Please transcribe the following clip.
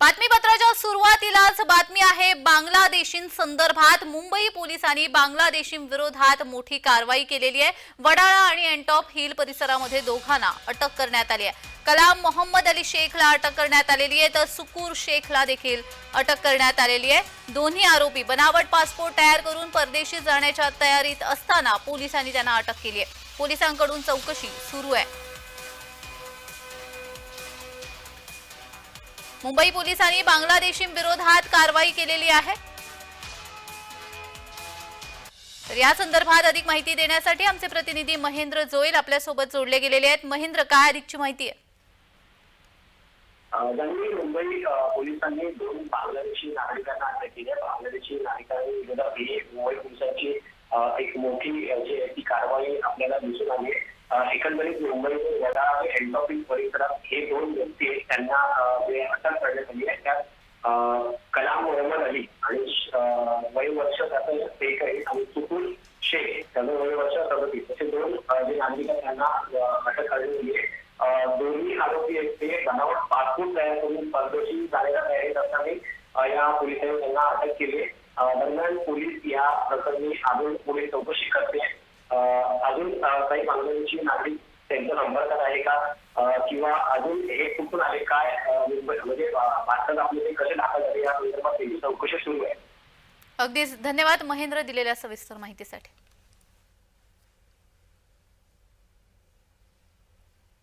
बातमीपत्राच्या सुरुवातीलाच बातमी आहे बांगलादेशींसंदर्भात मुंबई पोलिसांनी बांगलादेशींविरोधात मोठी कारवाई केलेली आहे. वडाळा आणि एनटॉप हिल परिसरामध्ये दोघांना अटक करण्यात आली आहे. कलाम मोहम्मद अली शेखला अटक करण्यात आलेली आहे तर सुकूर शेखला देखील अटक करण्यात आलेली आहे. दोन्ही आरोपी बनावट पासपोर्ट तयार करून परदेशी जाण्याच्या तयारीत असताना पोलिसांनी त्यांना अटक केली आहे. पोलिसांकडून चौकशी सुरू आहे. मुंबई पोलिसांनी बांगलादेशींविरोधात कारवाई केलेली आहे. तर या संदर्भात अधिक माहिती देण्यासाठी आमचे प्रतिनिधी महेंद्र जोईल आपल्यासोबत जोडले गेलेले आहेत. महेंद्र काय अधिकची माहिती आहे? मुंबई पोलिसांनी दोन बांगलादेशी नागरिकांना अटक केली आहे. बांगलादेशी नागरिकांविरोधात ही मुंबई पोलिसांची एक मोठी जी आहे ती कारवाई आपल्याला दिसून आली एकंदरीत मुंबई वडा आणि एन्टॉपिक परिसरात हे दोन व्यक्ती आहेत, त्यांना अटक करण्यात आली आहे त्यात कलाम मोहम्मद अली आणि वयोवर्ष त्याचं शेख आहे आणि सुकुल शेख त्याचं वय सदतीस असे दोन जे नागरिक आहेत त्यांना अटक करण्यात आली आहे. दोन्ही आरोपी आहेत ते बनावट पासपोर्ट तयार करून परदेशी जाण्याच्या तयारीत असताना या पोलिसांनी त्यांना अटक केली दरम्यान पोलीस या प्रकरणी अजून पुढे चौकशी करते काही बांगलादेशी नागरिक त्यांच्या संपर्कात आहे का? किंवा अजून हे कुठून आले? काय म्हणजे भारतात आपले ते कसे दाखल झाले? या संदर्भात चौकशी सुरू आहे. अगदीच. धन्यवाद महेंद्र दिलेल्या सविस्तर माहितीसाठी.